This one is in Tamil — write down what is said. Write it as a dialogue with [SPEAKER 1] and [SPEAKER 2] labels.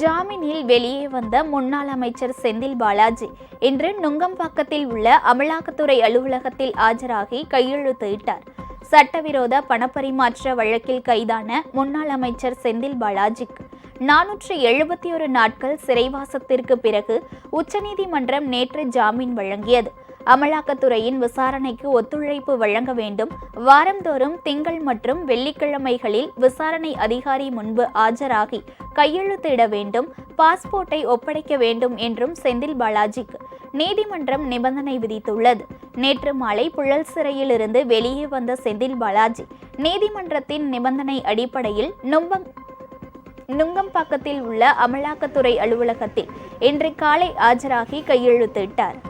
[SPEAKER 1] ஜாமீனில் வெளியே வந்த முன்னாள் அமைச்சர் செந்தில் பாலாஜி இன்று நுங்கம்பாக்கத்தில் உள்ள அமலாக்கத்துறை அலுவலகத்தில் ஆஜராகி கையெழுத்திட்டார். சட்டவிரோத பணப்பரிமாற்ற வழக்கில் கைதான முன்னாள் அமைச்சர் செந்தில் பாலாஜிக்கு நானூற்று எழுபத்தி ஒரு நாட்கள் சிறைவாசத்திற்கு பிறகு உச்சநீதிமன்றம் நேற்று ஜாமீன் வழங்கியது. அமலாக்கத்துறையின் விசாரணைக்கு ஒத்துழைப்பு வழங்க வேண்டும். வாரந்தோறும் திங்கள் மற்றும் வெள்ளிக்கிழமைகளில் விசாரணை அதிகாரி முன்பு ஆஜராகி கையெழுத்திட வேண்டும். பாஸ்போர்ட்டை ஒப்படைக்க வேண்டும் என்றும் செந்தில் பாலாஜிக்கு நீதிமன்றம் நிபந்தனை விதித்துள்ளது. நேற்று மாலை புழல் சிறையிலிருந்து வெளியே வந்த செந்தில் பாலாஜி நீதிமன்றத்தின் நிபந்தனை அடிப்படையில் நும்பம் நுங்கம்பாக்கத்தில் உள்ள அமலாக்கத்துறை அலுவலகத்தில் இன்று காலை ஆஜராகி கையெழுத்திட்டார்.